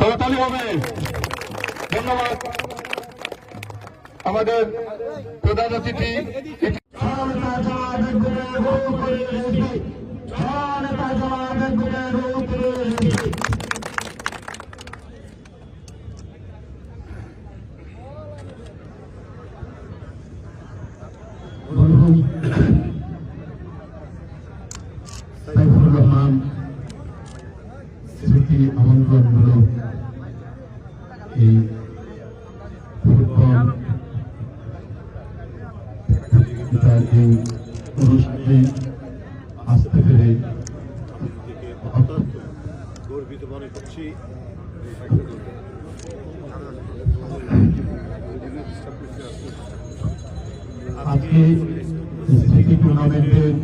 তাড়াতাড়ি হবে। ধন্যবাদ। আমাদের প্রধান অতিথি সাইফুর রহমান স্মৃতি আমন্ত্রণমূলক এই ফুটবল প্রতিযোগিতার এই অনুষ্ঠানে আসতে পেরে গর্বিত মনে করছি। আজকে স্মৃতি টুর্নামেন্টের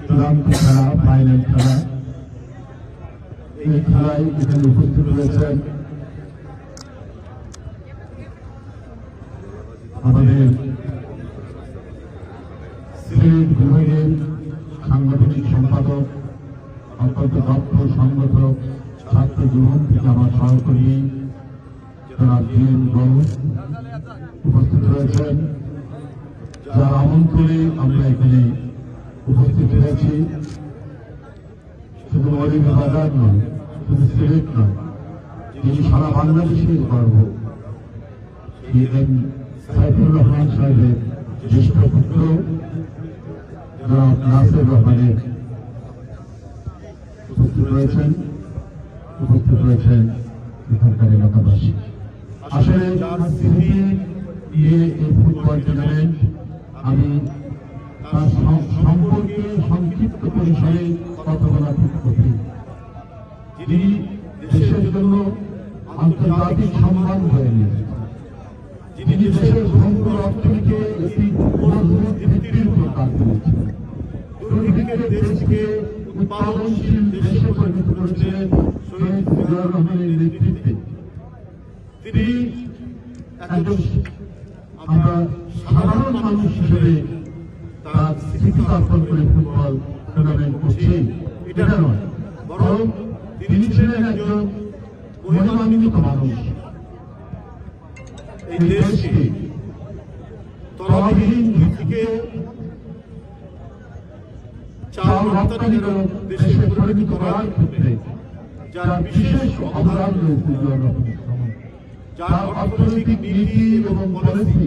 চূড়ান্ত খেলা ফাইনাল খেলা। এই খেলায় এখানে উপস্থিত রয়েছেন আমাদের সিলেট বিভাগের সাংগঠনিক সম্পাদক অত্যন্ত দক্ষ সংগঠক ছাত্র জীবন থেকে আমার সহকর্মী জনাব জিএম গৌর উপস্থিত রয়েছেন যার আমন্ত্রণে আমরা এখানে উপস্থিত হয়েছি। শুধু মৌলিক বাজার নয়, শুধু সিলেট নয়, যিনি সারা বাংলাদেশের গর্ব। সাইফুর রহমান সাহেবের জ্যেষ্ঠ পুত্র নাসির রহমানের উপস্থিত রয়েছেন উপস্থিত রয়েছেন এখানকার এলাকাবাসী। আসলে নিয়ে এই ফুটবল টুর্নামেন্ট আমি তার সম্পর্কে সংক্ষিপ্ত পরিসরে কথা বলা খুব কঠিন। যিনি দেশের জন্য আন্তর্জাতিক সম্মান হয়ে যিনি দেশের সমগ্র অর্থনীতিকে একটি মজবুত ভিত্তির উপর করেছেন দেশকে উৎপাদনশীল দেশে পরিণত করেছিলেন শহীদ রহমানের নেতৃত্বে। তিনি একজন অর্পণ করে ফুটবল টুর্নামেন্ট করছি। এটা নয় বরং তিনি ছিলেন একজন মহিমান্বিত মানুষ। এই দেশকে তলাবিহীন ভিত্তিকে চাল দেশে পরিণত করার ক্ষেত্রে যার বিশেষ অবদান রয়েছে যার অর্থনৈতিক নীতি এবং পলিসি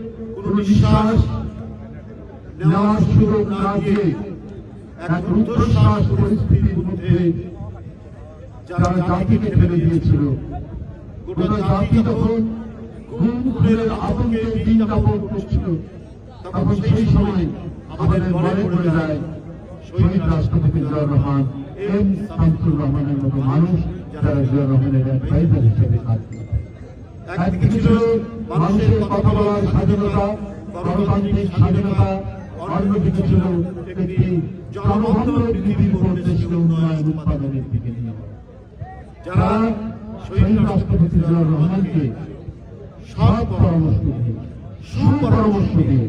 কোন নিঃশ্বাস নেওয়ার সুযোগ না দিয়ে এক রুদ্ধশ্বাস পরিস্থিতির মধ্যে যারা জাতিকে ফেলে দিয়েছিল, গোটা জাতি তখন সময় মনে রহমানের যারা রহমানের একদিকে ছিল মানুষের কথা বলার স্বাধীনতা গণতান্ত্রিক স্বাধীনতা অন্যদিকে ছিল একটি পরিবেশকে উন্নয়ন উৎপাদনের দিকে নিয়ে যারা শহীদ রাষ্ট্রপতি জিয়াউর রহমানকে সৎ পরামর্শ দিয়ে সুপরামর্শ দিয়ে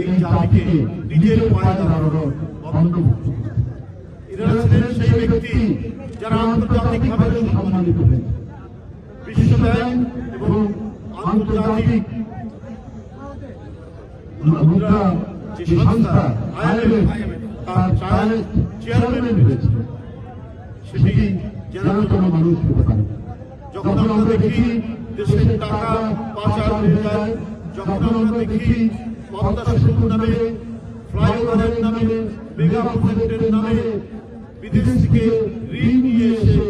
এই জাতিকে নিজের পায়ে দাঁড়ানোর অন্তর্ভুক্ত করেছে। এরা ছিলেন সেই ব্যক্তি যারা আন্তর্জাতিকভাবে সম্মানিত হয়েছে। বিশ্ব ব্যাংক আন্তর্জাতিক মুদ্রা যে সংস্থা আইএমএফ চেয়ারম্যান যেন কোনো মানুষ হতে পারে যখন আমরা দেখি দেশের টাকা পাচার হয়ে যায়, যখন আমরা দেখি পদ্মা সেতু নামে, ফ্লাইওভারের নামে, মেগা প্রজেক্টের নামে বিদেশ থেকে ঋণ নিয়ে এসে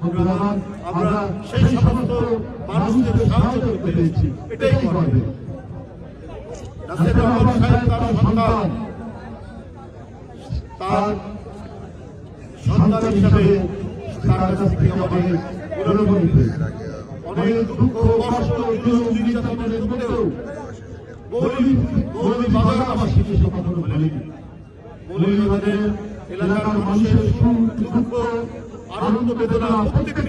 বন্ধুরা আমার, সেই সমস্ত মানুষদের সাহায্য করতে পেরেছি। এটাই করবে। নাসির রহমান তার সন্তান। হিসাবে তার কাছ আমাদের গৌরবান্বিত অনেক দুঃখ কষ্ট জুলুম নির্যাতনের মধ্যেও মৌলী মৌলী বাজারবাসী সে কখনো ভুলেনি মৌলভীবাজারের এলাকার মানুষের সুখ দুঃখ আনন্দ বেদনা সেখানে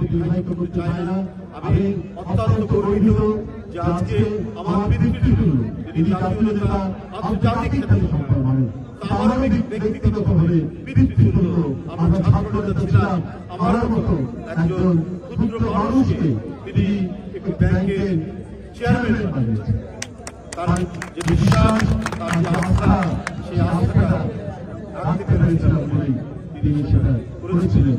বক্তব্য দীর্ঘায়িত করতে চাই না। আমি অত্যন্ত গর্বিত যে আজকে আমার পৃথিবীর তিনি জাতীয় নেতা আন্তর্জাতিক খ্যাতি সম্পন্ন মানুষ তা আমার ব্যক্তিগতভাবে পৃথিবী আমরা ছাত্র নেতা ছিলাম। আমার মতো একজন ক্ষুদ্র মানুষকে তিনি একটি ব্যাংকের চেয়ারম্যান বানিয়েছেন। তার যে বিশ্বাস, তার যে আস্থা, সেই আস্থাটা রাখতে পেরেছিলাম তিনি সেটা করেছিলেন।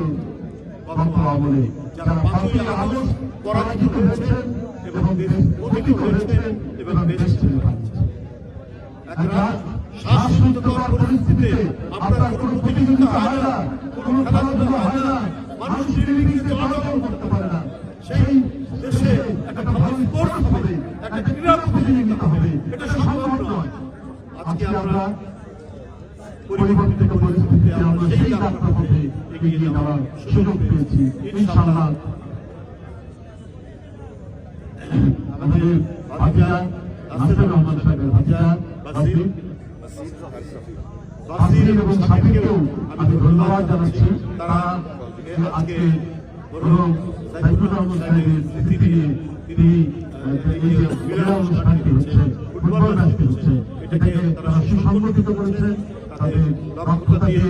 গত যারা পাঁচই আগস্ট পরাজিত হয়েছেন এবং দেশ পতিত হয়েছেন এবং দেশ একটা শ্বাসরুদ্ধকর পরিস্থিতিতে আপনার কোনো প্রতিযোগিতা হয় না কোনো খেলাধুলা হয় না মানুষ নিরিবিলিতে চলাচল করতে পারে না। সেই দেশে একটা ভালো স্পোর্টস হবে একটা ক্রীড়া প্রতিযোগিতা হবে এটা সম্ভব নয়। আজকে আমরা পরিবর্তিত পরিস্থিতিতে আমরা সেই যাত্রা পথে এগিয়ে যাওয়ার সুযোগ পেয়েছি ধন্যবাদ জানাচ্ছি তিনি এই তারা সুসংগঠিত করেছেন তাদের দক্ষতা দিয়ে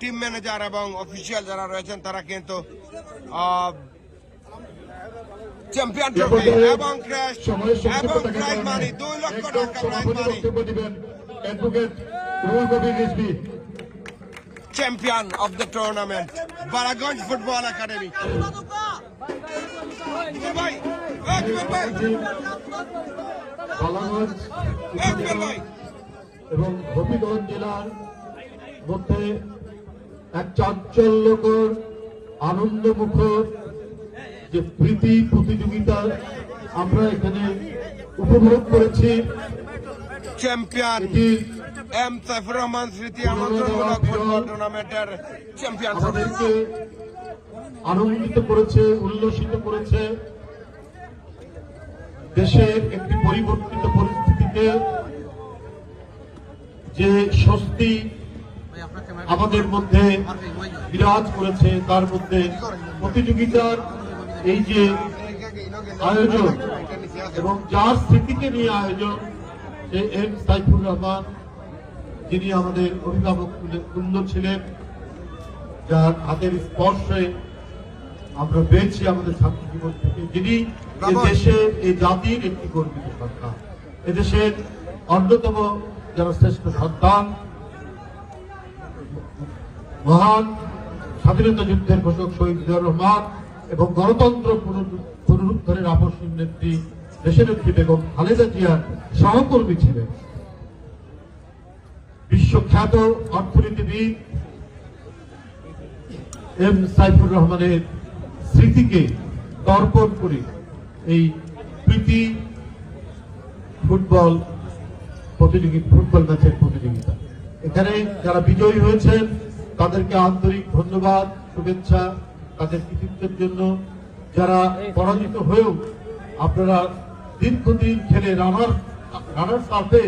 টিম ম্যানেজার এবং অফিসিয়াল যারা রয়েছেন তারা কিন্তু চ্যাম্পিয়ন ট্রফি এবং ক্র্যাশ এবং প্রাইজ মানি দুই লক্ষ টাকা prize money champion of the tournament Balaganj football academy ভাই এবং হবিগঞ্জ জেলার মধ্যে এক চাঞ্চল্যকর আনন্দমুখর যে প্রীতি প্রতিযোগিতা আমরা এখানে উপভোগ করেছি। চ্যাম্পিয়ন এম সাইফুর রহমান স্মৃতি আমন্ত্রণমূলক ফুটবল টুর্নামেন্টের চ্যাম্পিয়ন আমাদেরকে আনন্দিত করেছে উল্লসিত করেছে। দেশের একটি পরিবর্তিত পরিস্থিতিতে যে স্বস্তি আমাদের মধ্যে বিরাজ করেছে তার মধ্যে প্রতিযোগিতার এই যে আয়োজন এবং যার স্মৃতিকে নিয়ে আয়োজন সে এম সাইফুর রহমান যিনি আমাদের অভিভাবক তুল্য ছিলেন যার হাতের স্পর্শে আমরা পেয়েছি আমাদের ছাত্র জীবন থেকে। যিনি দেশে এই জাতির একটি গর্বিত সন্তান। এদেশের অন্যতম যারা শ্রেষ্ঠ সন্তান মহান স্বাধীনতা যুদ্ধের ঘোষক শহীদ জিয়াউর রহমান এবং গণতন্ত্র পুনরুদ্ধারের আপসীন নেত্রী দেশের নেত্রী বেগম খালেদা জিয়ার সহকর্মী ছিলেন। বিশ্বখ্যাত অর্থনীতিবিদ এম সাইফুর রহমানের স্মৃতিকে তর্পণ করে এই প্রীতি ফুটবল প্রতিযোগিতা ফুটবল ম্যাচের প্রতিযোগিতা। এখানে যারা বিজয়ী হয়েছেন তাদেরকে আন্তরিক ধন্যবাদ, শুভেচ্ছা তাদের কৃতিত্বের জন্য। যারা পরাজিত হয়েও আপনারা দীর্ঘদিন খেলে রানার রানার সাথে